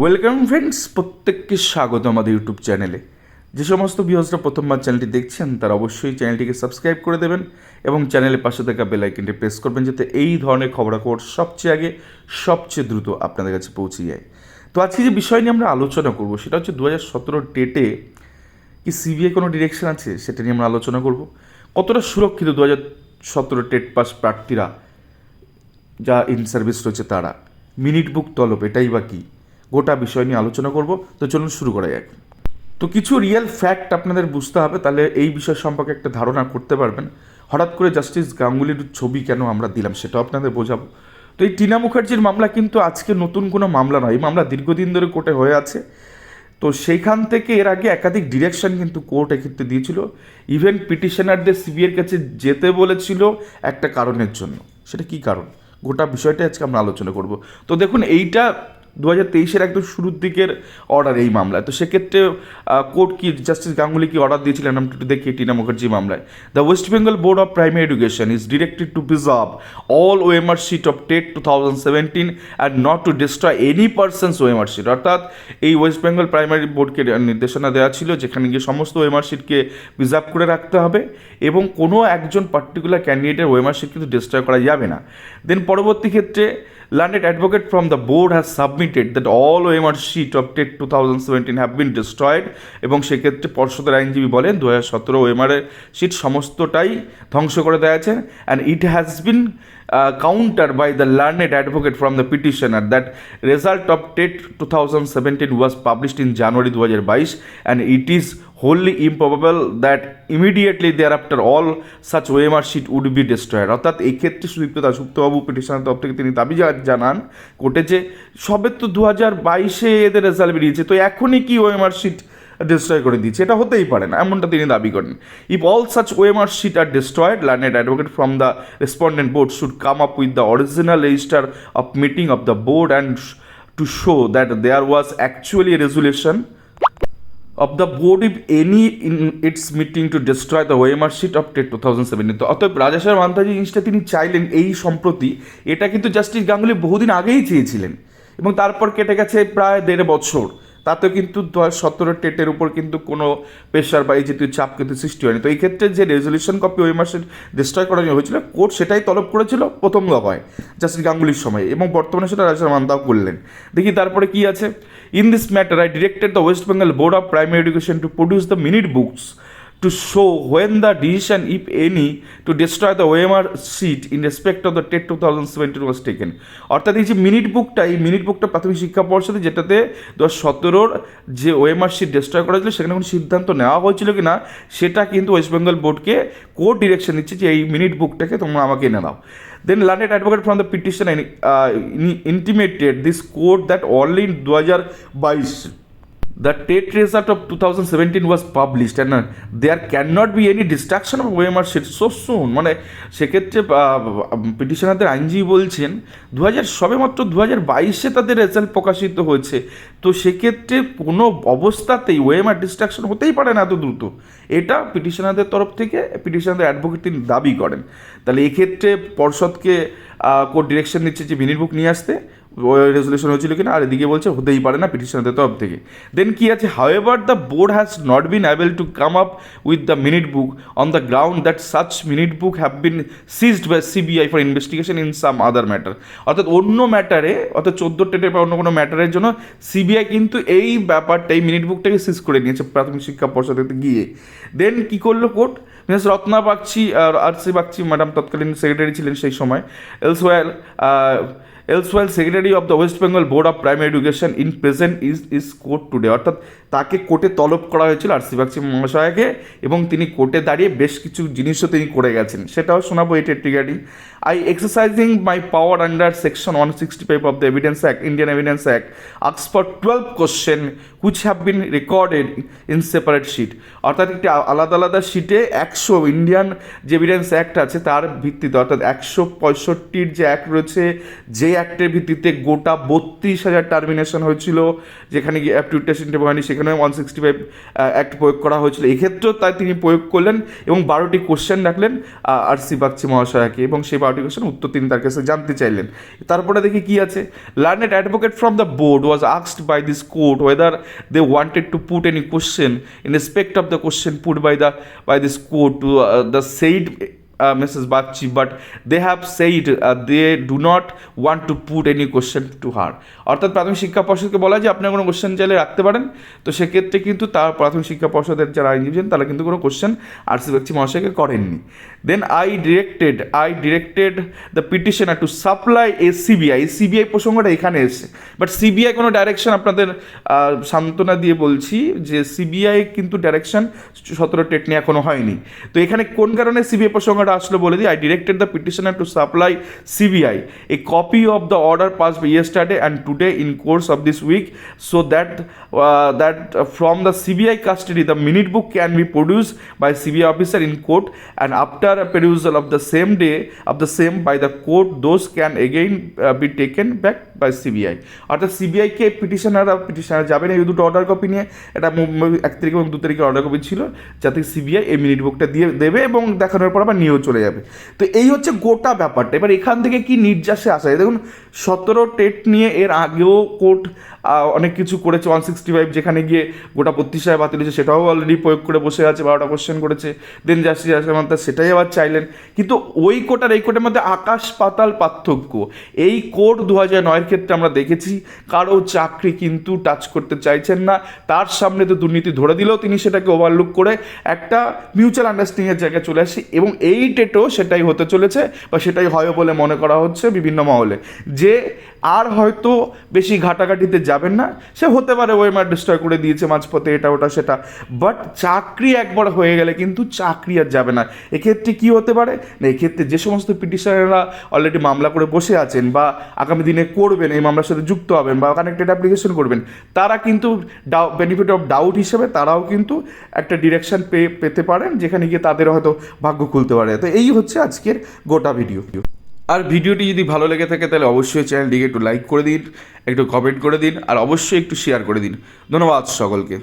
Welcome friends প্রত্যেককে স্বাগত আমাদের ইউটিউব চ্যানেলে যে সমস্ত ভিউসরা প্রথমবার চ্যানেলটি দেখছেন, তারা অবশ্যই চ্যানেলটিকে সাবস্ক্রাইব করে দেবেন এবং চ্যানেলের পাশে থাকা বেল আইকনটি প্রেস করবেন যাতে এই ধরনের খবরাখবর সবচেয়ে আগে, সবচেয়ে দ্রুত আপনাদের কাছে পৌঁছে যায়। তো আজকে যে বিষয় নিয়ে আমরা আলোচনা করব, সেটা হচ্ছে দু হাজার সতেরো ডেটে কি সিবিআই কোনো ডিরেকশন আছে, সেটা নিয়ে আমরা আলোচনা করব। কতটা সুরক্ষিত দু হাজার সতেরো টেট পাস প্রার্থীরা, যা ইন সার্ভিস রয়েছে তারা? মিনিট বুক তলব, এটাই বা কি? গোটা বিষয় নিয়ে আলোচনা করব। তো চলুন শুরু করা যাক। তো কিছু রিয়েল ফ্যাক্ট আপনাদের বুঝতে হবে, তাহলে এই বিষয় সম্পর্কে একটা ধারণা করতে পারবেন। হঠাৎ করে জাস্টিস গাঙ্গুলির ছবি কেন আমরা দিলাম সেটাও আপনাদের বোঝাবো। তো এই টিনা মুখার্জির মামলা কিন্তু আজকে নতুন কোনো মামলা নয়, এই মামলা দীর্ঘদিন ধরে কোর্টে হয়ে আছে। তো সেইখান থেকে এর আগে একাধিক ডিরেকশন কিন্তু কোর্ট এক্ষেত্রে দিয়েছিল। ইভেন পিটিশনারদের সিবিআইয়ের কাছে যেতে বলেছিল একটা কারণের জন্য। সেটা কি কারণ? গোটা বিষয়টা আজকে আমরা আলোচনা করব। তো দেখুন, এইটা দু হাজার তেইশের একদম শুরুর দিকের অর্ডার এই মামলায়। তো সেক্ষেত্রে কোর্ট কি জাস্টিস গাঙ্গুলি কি অর্ডার দিয়েছিলেন? আমি একটু দেখি টিনা মুখার্জি মামলায়। The West Bengal board of primary education is directed to preserve all OMR sheet of TET two thousand seventeen and not to destroy any persons OMR sheet অর্থাৎ, এই ওয়েস্ট বেঙ্গল প্রাইমারি বোর্ডকে নির্দেশনা দেওয়া ছিল যেখানে গিয়ে সমস্ত ওএমআর শিটকে প্রিজার্ভ করে রাখতে হবে এবং কোনো একজন পার্টিকুলার ক্যান্ডিডেটের ওএমআর শিট কিন্তু ডিস্ট্রয় করা যাবে না। দেন পরবর্তী ক্ষেত্রে Learned advocate from the board has submitted that all OMR sheet of TET 2017 have been destroyed এবং সেক্ষেত্রে পর্ষদের আইনজীবী বলেন দু হাজার সতেরো ওএমআর শিট সমস্তটাই ধ্বংস করে দেওয়া আছে and it has been counter by the learned advocate from the petitioner that result of TET 2017 was published in January 2022 and it is wholly improbable that immediately thereafter all such OMR sheet would be destroyed অর্থাৎ এই ক্ষেত্রে সুদীপ্ত দাসগুপ্তবাবু পিটিশনের তরফ থেকে তিনি দাবি জানান কোর্টে যে সবে তো দু হাজার বাইশে এদের রেজাল্ট বেরিয়েছে তো এখনই কি ওএমআর শিট ডিস্ট্রয় করে দিচ্ছে এটা হতেই পারে না, এমনটা তিনি দাবি করেন। If all such OMR sheet are destroyed learned advocate from the respondent board should come up with the original register of meeting of the board and to show that there was actually resolution of the board if any in its meeting to destroy the OMR sheet of TET 2017 তো অতএব রাজাসার মান্তাজি জিনিসটা তিনি চাইলেন এই সম্প্রতি, এটা কিন্তু justice Ganguly বহুদিন আগেই চেয়েছিলেন এবং তারপর কেটে গেছে প্রায় দেড় বছর। তাতেও কিন্তু দু হাজার সতেরো টেটের উপর কিন্তু কোনো প্রেশার বা এই জাতীয় চাপ কিন্তু সৃষ্টি হয়নি। তো এই ক্ষেত্রে যে রেজলিউশন কপি ওই মাসে ডিস্ট্রয় করা হয়েছিল কোর্ট সেটাই তলব করেছিল প্রথম দফায় জাস্টিস গাঙ্গুলির সময় এবং বর্তমানে সেটা রাজা মান্দাও করলেন। দেখি তারপরে কি আছে? In this matter I directed the West Bengal board of primary education to produce the minute books to show when the decision, if any, to destroy the OMR sheet in respect of the TET 2017 was taken. অর্থাৎ এই যে minute বুকটা এই minute বুকটা প্রাথমিক শিক্ষা পর্ষদে যেটাতে দু হাজার সতেরোর যে ওএমআর শিট ডিস্ট্রয় করা হয়েছিল সেখানে কোনো সিদ্ধান্ত নেওয়া হয়েছিল কি না সেটা কিন্তু ওয়েস্ট বেঙ্গল বোর্ডকে কোর্ট ডিরেকশন দিচ্ছে যে এই মিনিট বুকটাকে তোমরা আমাকে এনে দাও then learned advocate from the petition intimated this court that only দু হাজার বাইশ The TET result of 2017 was published and uh, there cannot be any destruction of OMR sheet so soon. মানে সেক্ষেত্রে পিটিশনারদের আইনজীবী বলছেন দু হাজার সবে মাত্র দু হাজার বাইশে তাদের রেজাল্ট প্রকাশিত হয়েছে। তো সেক্ষেত্রে কোনো অবস্থাতেই ওএমআর ডিস্ট্রাকশন হতেই পারে না এত দ্রুত। এটা পিটিশনারদের তরফ থেকে পিটিশনারদের অ্যাডভোকেট তিনি দাবি করেন। তাহলে এক্ষেত্রে পর্ষদকে কোর্ট ডিরেকশন দিচ্ছে যে মিনিট বুক নিয়ে আসতে। রেজলিউশন হয়েছিল কিনা, আর এদিকে বলছে হতেই পারে না পিটিশনারদের তরফ থেকে। দেন কি আছে? However the board has not been able to come up with the minute book on the ground that such minute book have been seized by CBI for investigation in some other matter অর্থাৎ অন্য ম্যাটারে অর্থাৎ চোদ্দ টেটে বা অন্য কোনো ম্যাটারের জন্য CBI কিন্তু এই ব্যাপারটা, এই মিনিট বুকটাকে সিজ করে নিয়েছে প্রাথমিক শিক্ষা পর্ষদে গিয়ে। দেন কি করল কোর্ট মিসেস রত্না বাগচি আর আর সি বাগচি ম্যাডাম তৎকালীন সেক্রেটারি ছিলেন সেই সময়। Elsewhere erstwhile secretary of the West Bengal board of primary education in present is is court today অর্থাৎ তাকে কোর্টে তলব করা হয়েছিল আর সিবাক্সি মহাশয়কে এবং তিনি কোর্টে দাঁড়িয়ে বেশ কিছু জিনিসও তিনি করে গেছেন। সেটাও শোনাবো এটার regarding. I exercising my power under section one sixty five of the evidence act Indian evidence act asks for twelve question which have been recorded in separate sheet অর্থাৎ একটি আলাদা আলাদা শিটে একশো ইন্ডিয়ান যে এভিডেন্স অ্যাক্ট আছে, তার ভিত্তিতে অর্থাৎ একশো পঁয়ষট্টির যে অ্যাক্ট রয়েছে, যে অ্যাক্টের ভিত্তিতে গোটা বত্রিশ হাজার টার্মিনেশন হয়েছিল, যেখানে গিয়ে অ্যাপটিউড ইন্টারভিউ হয়নি, সেখানে ওয়ান সিক্সটি ফাইভ অ্যাক্ট প্রয়োগ করা হয়েছিল। এক্ষেত্রেও তাই তিনি প্রয়োগ করলেন এবং বারোটি কোশ্চেন রাখলেন আর সি বাগচি মহাশয়াকে এবং সেই বারোটি কোশ্চেন উত্তর তিনি তার কাছে জানতে চাইলেন। তারপরে দেখি কি আছে। Learned advocate from the board was asked by this court whether they wanted to put any question in respect of the question put by the by this court to the said uh, Mrs. Bakchi, but they have said uh, they do not want to put any question to her. অর্থাৎ প্রাথমিক শিক্ষা পর্ষদকে বলা যে আপনার কোনো question চাইলে রাখতে পারেন তো সেক্ষেত্রে কিন্তু তার প্রাথমিক শিক্ষা পর্ষদের যারা আইনজীবী তারা কিন্তু কোনো কোশ্চেন আর সি বাগচি মহাশয়কে করেননি then I directed I directed the petitioner to supply a CBI CBI প্রসঙ্গটা এখানে এসছে বাট সিবিআই কোনো ডাইরেকশন আপনাদের সান্ত্বনা দিয়ে বলছি যে সিবিআই কিন্তু ডাইরেকশন সতেরো টেট নিয়ে এখনও হয়নি তো এখানে কোন কারণে সিবিআই প্রসঙ্গটা আসলো বলে দিই I directed the petitioner to supply CBI a copy of the order pass yesterday and today in course of this week so that that from the CBI custody the minute book can be produce by CBI officer in court and after of the same day of the same by the court those can again uh, be taken back by CBI অর্থাৎ সিবিআইকে পিটিশনাররা petitioner যাবেন এই দুটো order copy নিয়ে। এটা এক তারিখ এবং দু তারিখে অর্ডার কপি ছিল যাতে সিবিআই এই মিনিট বুকটা দিয়ে দেবে এবং দেখানোর পর আবার নিয়েও চলে যাবে। তো এই হচ্ছে গোটা ব্যাপারটা। এবার এখান থেকে কি নির্যাসে আসা যায়? দেখুন, সতেরো টেট নিয়ে এর আগেও কোর্ট অনেক কিছু করেছে ওয়ান সিক্সটি ফাইভ যেখানে গিয়ে গোটা হাজার বাতিল হয়েছে, সেটাও অলরেডি প্রয়োগ করে বসে আছে, বারোটা কোশ্চেন করেছে দেন জাস্টিস আসামান্তা সেটাই আবার চাইলেন। কিন্তু ওই কোর্ট আর এই কোর্টের মধ্যে আকাশ পাতাল পার্থক্য। এই কোর্ট দু হাজার নয়ের ক্ষেত্রে আমরা দেখেছি, কারও চাকরি কিন্তু টাচ করতে চাইছেন না। তার সামনে তো দুর্নীতি ধরে দিলেও তিনি সেটাকে ওভারলুক করে একটা মিউচুয়াল আন্ডারস্ট্যান্ডিংয়ের জায়গায় চলে আসি। এবং এই ডেটও সেটাই হতে চলেছে বা সেটাই হয় বলে মনে করা হচ্ছে বিভিন্ন মহলে। যে আর হয়তো বেশি ঘাটাঘাটিতে যাবেন না, সে হতে পারে ওয়েমার ডিস্ট্রয় করে দিয়েছে মাঝপথে এটা, ওটা, সেটা। বাট চাকরি একবার হয়ে গেলে কিন্তু চাকরি আর যাবে না। এক্ষেত্রে কি হতে পারে? না, এক্ষেত্রে যে সমস্ত পিটিশনাররা অলরেডি মামলা করে বসে আছেন বা আগামী দিনে করবেন, এই মামলার সাথে যুক্ত হবেন বা কানেক্টেড অ্যাপ্লিকেশন করবেন, তারা কিন্তু ডাউ বেনিফিট অফ ডাউট হিসেবে তারাও কিন্তু একটা ডিরেকশন পে, পেতে পারেন, যেখানে গিয়ে তাদের হয়তো ভাগ্য খুলতে পারে। তো এই হচ্ছে আজকের গোটা ভিডিও আর ভিডিওটি যদি ভালো লেগে থাকে, তাহলে অবশ্যই চ্যানেলটিকে একটু লাইক করে দিন, একটু কমেন্ট করে দিন, আর অবশ্যই একটু শেয়ার করে দিন। ধন্যবাদ সকলকে।